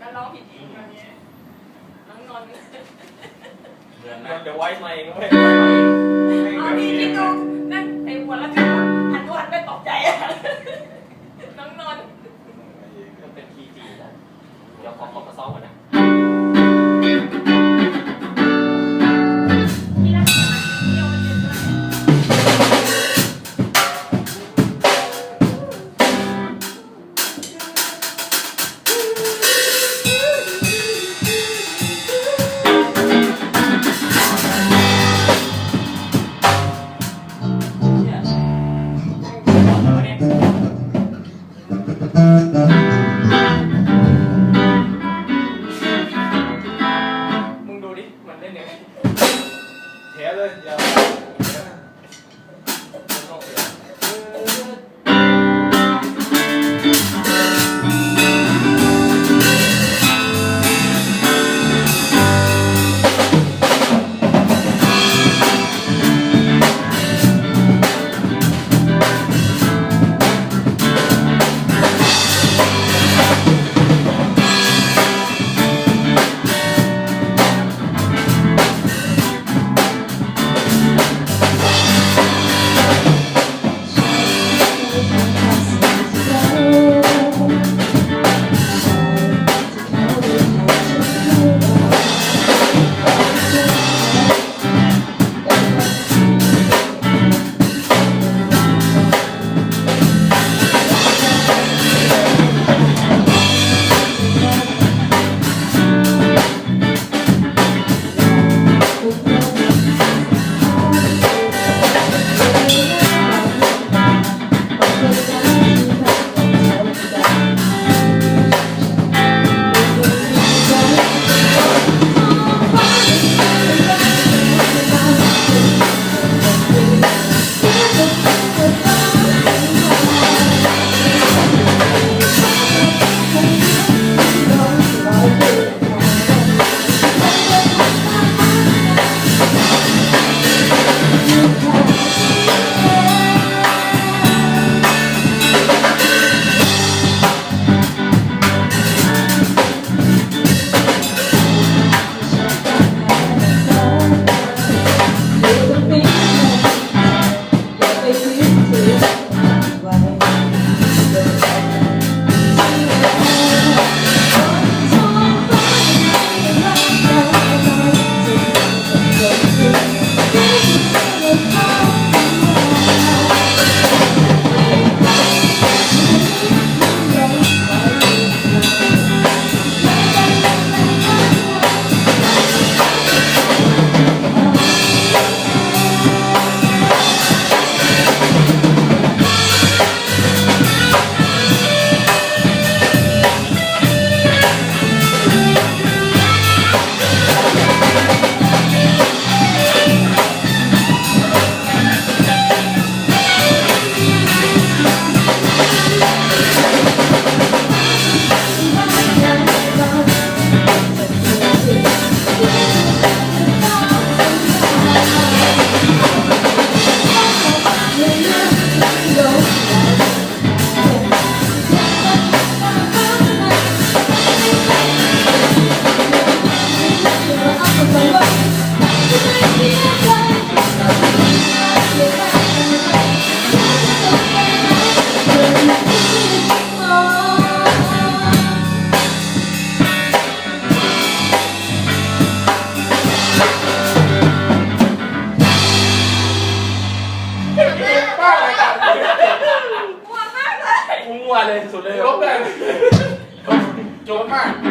ก็ร้องผิดอีกตอนนี้น้องนนท์เหมือนนนะนท์เดี๋ยวไว้มาเองด้วยเอาพี่คิดดูนั่งไอ้หัวแล้วจุดหันหันไปตกใจอะน้องนนท์มันเป็นคีย์จีนะเดี๋ยวขอขอมาซ้อมก่อนนะ มึ เลยสุดเลยลบเลยโจมมาก